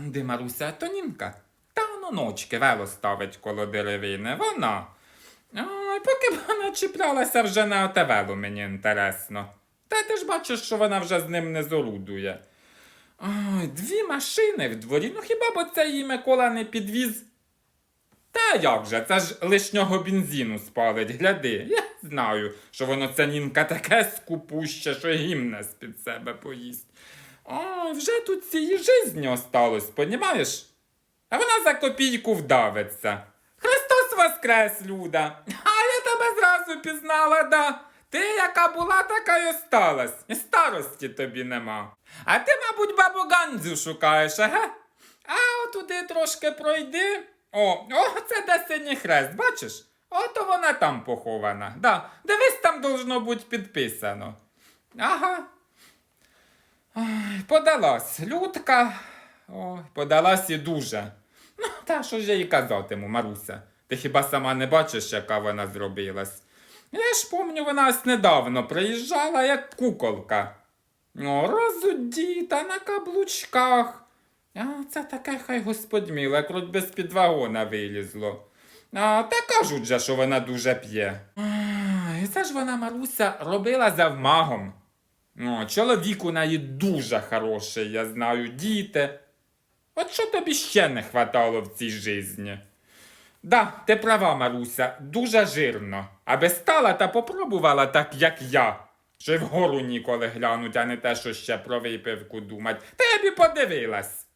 Де Маруся Тонінка? Та воно ночки вело ставить коло деревини. Вона. Ой, поки б вона чіплялася вже на оте вело, мені інтересно. Та ти ж бачиш, що вона вже з ним не зорудує. Ой, дві машини в дворі. Ну хіба б це її Микола не підвіз? Та як же, це ж лишнього бензину спалить, гляди. Я знаю, що воно ця нінка таке скупуще, що гімне з-під себе поїсть. Ой, вже тут цієї жизні осталось, понімаєш? А вона за копійку вдавиться. Христос воскрес, Люда! А я тебе зразу пізнала, да. Ти, яка була, така й осталась. І старості тобі нема. А ти, мабуть, бабу Ганзю шукаєш, ага? А отуди трошки пройди. О, о, це де синій хрест, бачиш? Ото вона там похована. Да. Дивись, там должно бути підписано. Ага. Подалась людка. Ой, подалась і дуже. Ну, та що ж я їй казатиму, Маруся? Ти хіба сама не бачиш, яка вона зробилась? Я ж помню, вона ось недавно приїжджала, як куколка. О, розудіта на каблучках. А це таке хай господь мило, як роть без під вагона вилізло. А, та кажуть же, що вона дуже п'є. І це ж вона, Маруся, робила завмагом. О, чоловік у неї дуже хороший, я знаю, діти. От що тобі ще не хватало в цій житті? Да, ти права, Маруся, дуже жирно. Аби стала та попробувала так, як я. Чи вгору ніколи глянуть, а не те, що ще про випивку думать. Та я б подивилась.